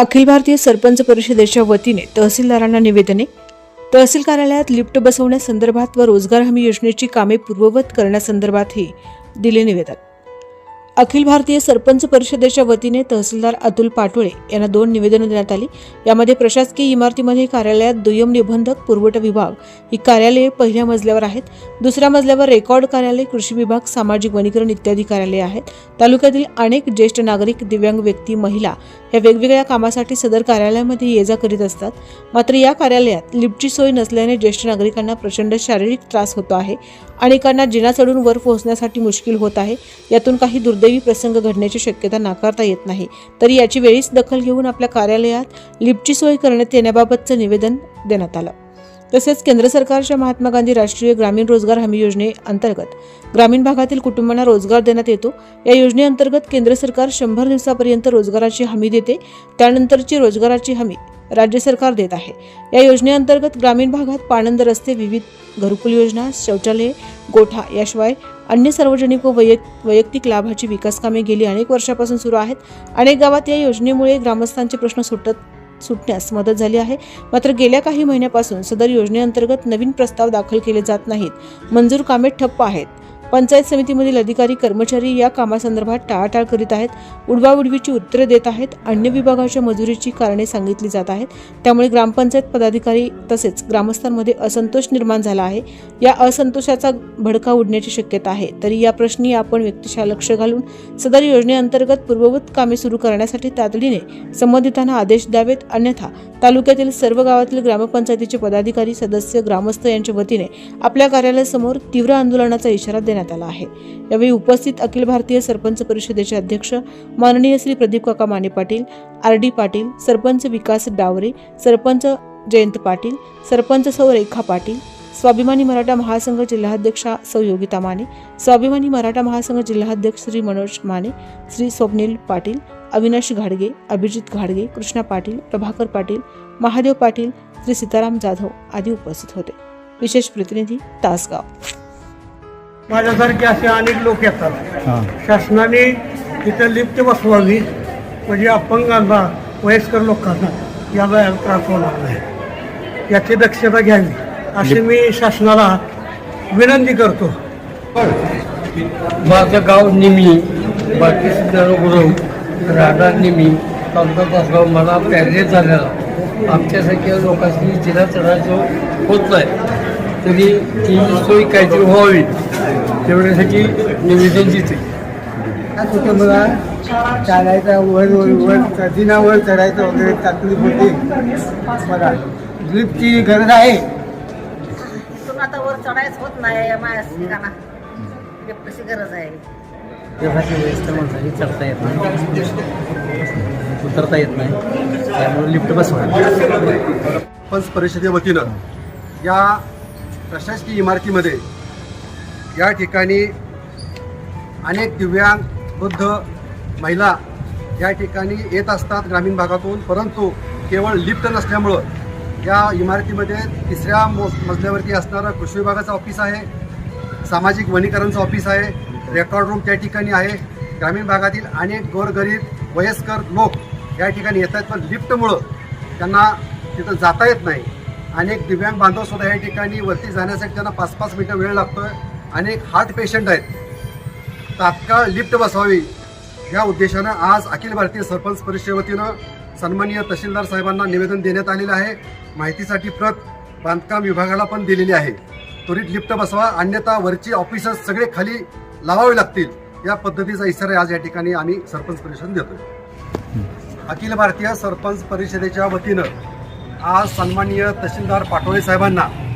अखिल भारतीय सरपंच परिषदेच्या वतीने तहसीलदारांना निवेदने तहसील कार्यालयात लिफ्ट बसवण्यासंदर्भात व रोजगार हमी योजनेची कामे पूर्ववत करण्यासंदर्भातही दिले निवेदन. अखिल भारतीय सरपंच परिषदेच्या वतीने तहसीलदार अतुल पाटोळे यांना दोन निवेदनं देण्यात आली. यामध्ये प्रशासकीय इमारतीमध्ये कार्यालयात दुय्यम निबंधक पुरवठा विभाग ही कार्यालये पहिल्या मजल्यावर आहेत. दुसऱ्या मजल्यावर रेकॉर्ड कार्यालय कृषी विभाग सामाजिक वनीकरण इत्यादी कार्यालये आहेत. तालुक्यातील अनेक ज्येष्ठ नागरिक दिव्यांग व्यक्ती महिला या वेगवेगळ्या कामासाठी सदर कार्यालयामध्ये ये जा करीत असतात. मात्र या कार्यालयात लिफ्टची सोय नसल्याने ज्येष्ठ नागरिकांना प्रचंड शारीरिक त्रास होतो आहे. अनेकांना जिना चढून वर पोहोचण्यासाठी मुश्किल होत आहे. यातून काही दुर्दैवी प्रसंग घडण्याची शक्यता नाकारता येत नाही. तरी याची वेळीच दखल घेऊन आपल्या कार्यालयात लिफ्टची सोय करण्यात येण्याबाबतचं निवेदन देण्यात आलं. तसेच केंद्र सरकारच्या महात्मा गांधी राष्ट्रीय ग्रामीण रोजगार हमी योजनेअंतर्गत ग्रामीण भागातील कुटुंबांना रोजगार देण्यात येतो. या योजनेअंतर्गत केंद्र सरकार शंभर दिवसापर्यंत रोजगाराची हमी देते. त्यानंतरची रोजगाराची हमी राज्य सरकार देत आहे. या योजनेअंतर्गत ग्रामीण भागात पाणंद रस्ते विविध घरकुल योजना शौचालये गोठा याशिवाय अन्य सार्वजनिक व वैयक वैयक्तिक लाभाची विकासकामे गेली अनेक वर्षापासून सुरू आहेत. अनेक गावात या योजनेमुळे ग्रामस्थांचे प्रश्न सुटत सुटण्यास मदत झाली आहे. मात्र गेल्या काही महिन्यापासून सदर योजनेअंतर्गत नवीन प्रस्ताव दाखल केले जात नाहीत. मंजूर कामे ठप्प आहेत. पंचायत समितीमधील अधिकारी कर्मचारी या कामासंदर्भात टाळाटाळ करीत आहेत. उडवाउडवीची उत्तरे देत आहेत. अन्य विभागाच्या मजुरीची कारणे सांगितली जात आहेत. त्यामुळे ग्रामपंचायत पदाधिकारी तसेच ग्रामस्थांमध्ये असंतोष निर्माण झाला आहे. या असंतोषाचा भडका उडण्याची शक्यता आहे. तरी या प्रश्नी आपण व्यक्तिशः लक्ष घालून सदर योजनेअंतर्गत पूर्ववत कामे सुरू करण्यासाठी तातडीने संबंधितांना आदेश द्यावेत. अन्यथा तालुक्यातील सर्व गावातील ग्रामपंचायतीचे पदाधिकारी सदस्य ग्रामस्थ यांच्या वतीने आपल्या कार्यालयासमोर तीव्र आंदोलनाचा इशारा देण्यात आला आहे. यावेळी उपस्थित अखिल भारतीय सरपंच परिषदेचे अध्यक्ष माननीय श्री प्रदीप काका माने पाटील आर डी पाटील सरपंच विकास डावरे सरपंच जयंत पाटील सरपंच सौ रेखा पाटील स्वाभिमानी मराठा महासंघ जिल्हाध्यक्षा सौ योगिता माने स्वाभिमानी मराठा महासंघ जिल्हाध्यक्ष श्री मनोज माने श्री स्वप्नील पाटील अविनाश घाडगे अभिजित घाडगे कृष्णा पाटील प्रभाकर पाटील महादेव पाटील श्री सीताराम जाधव आदी उपस्थित होते. विशेष प्रतिनिधी तासगाव. माझ्यासारखे असे अनेक लोक येतात. हां. शासनाने तिथं लिफ्ट बसवावी म्हणजे अपंगांना वयस्कर लोकांना याला त्रास होणार नाही. याची दक्षता घ्यावी. अशी मी शासनाला विनंती करतो. माझं गाव निमी बाकी गुरव राहणार निमी तालुका तासगाव मला पॅरेज झालेला. आमच्यासारख्या लोकांनी जिल्हा चढायचं होत नाही. तरी ती सोय काहीतरी व्हावी. तेवढ्यासाठी निवेदन देते. होतं मला चालायचं वर वर वर दिनावर चढायचं वगैरे तकलीफ होती मला लिफ्टची गरज आहे. आता वर चढायच होत नाही या माझ्या ठिकाणा लिफ्टची गरज आहे. माणसाची चढता येत नाही. उतरता येत नाही. त्यामुळे लिफ्ट बसवा पंच परिषदे वतीनं या प्रशासकीय इमारतीमध्ये या ठिकाणी अनेक दिव्यांग वृद्ध महिला या ठिकाणी येत असतात ग्रामीण भागातून परंतु केवळ लिफ्ट नसल्यामुळं या इमारतीमध्ये तिसऱ्या मो मजल्यावरती असणारं कृषी विभागाचं ऑफिस आहे सामाजिक वनीकरणचं ऑफिस आहे रेकॉर्ड रूम त्या ठिकाणी आहे. ग्रामीण भागातील अनेक गोरगरीब वयस्कर लोक या ठिकाणी येत आहेत पण लिफ्टमुळं त्यांना तिथं जाता येत नाही. अनेक दिव्यांग बांधवसुद्धा या ठिकाणी वरती जाण्यासाठी त्यांना पाच पाच मिनटं वेळ लागतो आहे अनेक हार्ट पेशंट आहेत. तात्काळ लिफ्ट बसवावी. या उद्देशानं आज अखिल भारतीय सरपंच परिषदे वतीनं सन्माननीय तहसीलदार साहेबांना निवेदन देण्यात आलेलं आहे. माहितीसाठी प्रत बांधकाम विभागाला पण दिलेली आहे. त्वरित लिफ्ट बसवा अन्यथा वरची ऑफिसर्स सगळे खाली लावावे लागतील. या पद्धतीचा इशारा आज या ठिकाणी आम्ही सरपंच परिषद देतोय. अखिल भारतीय सरपंच परिषदेच्या वतीनं आज सन्माननीय तहसीलदार पाटोळे साहेबांना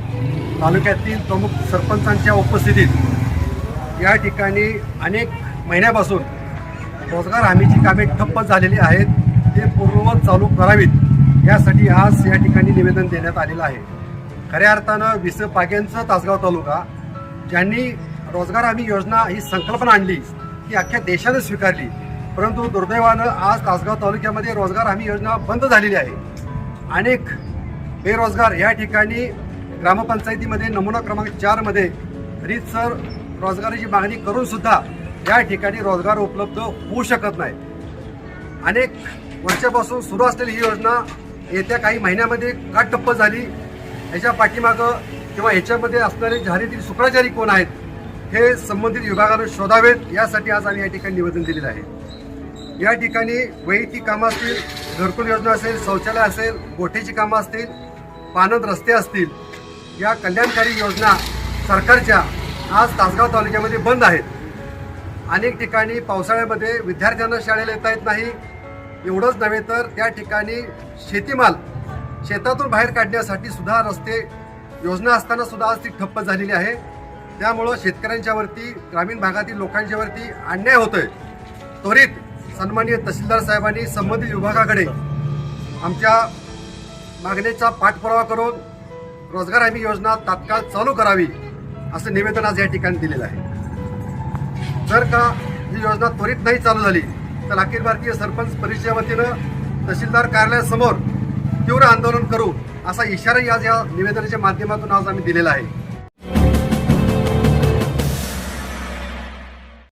तालुक्यातील प्रमुख सरपंचांच्या उपस्थितीत या ठिकाणी अनेक महिन्यापासून रोजगार हमीची कामे ठप्प झालेली आहेत. ते पूर्ववत चालू करावीत. यासाठी आज या ठिकाणी निवेदन देण्यात आलेलं आहे. खऱ्या अर्थानं विस पाग्यांचं तासगाव तालुका ज्यांनी रोजगार हमी योजना ही संकल्पना आणली ती अख्ख्या देशानं स्वीकारली. परंतु दुर्दैवानं आज तासगाव तालुक्यामध्ये रोजगार हमी योजना बंद झालेली आहे. अनेक बेरोजगार या ठिकाणी ग्रामपंचायतीमध्ये नमुना क्रमांक चारमध्ये रीतसर रोजगाराची मागणी करूनसुद्धा या ठिकाणी रोजगार उपलब्ध होऊ शकत नाही. अनेक वर्षापासून सुरू असलेली ही योजना येत्या काही महिन्यामध्ये का ठप्प झाली. याच्या पाठीमागं किंवा याच्यामध्ये असणारे जाहिरातील शुक्राचारी कोण आहेत हे संबंधित विभागानं शोधावेत. यासाठी आज आम्ही या ठिकाणी निवेदन दिलेलं आहे. या ठिकाणी वैयक्तिक कामं असतील घरकुल योजना असेल शौचालय असेल गोठ्याची कामं असतील पानद रस्ते असतील या कल्याणकारी योजना सरकारच्या आज तासगाव तालुक्यामध्ये बंद आहेत. अनेक ठिकाणी पावसाळ्यामध्ये विद्यार्थ्यांना शाळेला येता येत नाही. एवढंच नव्हे तर त्या ठिकाणी शेतीमाल शेतातून बाहेर काढण्यासाठी सुद्धा रस्ते योजना असताना सुद्धा आज ती ठप्प झालेली आहे. त्यामुळं शेतकऱ्यांच्यावरती ग्रामीण भागातील लोकांच्यावरती अन्याय होतोय. त्वरित सन्माननीय तहसीलदार साहेबांनी संबंधित विभागाकडे आमच्या मागणीचा पाठपुरावा करून रोजगार हमी योजना तात्काळ चालू करावी असं निवेदन आज या ठिकाणी दिलेलं आहे. जर का ही योजना त्वरित नाही चालू झाली तर अखिल भारतीय सरपंच परिषदेच्या वतीनं तहसीलदार कार्यालयासमोर तीव्र आंदोलन करू असा इशाराही आज या निवेदनाच्या माध्यमातून आज आम्ही दिलेला आहे.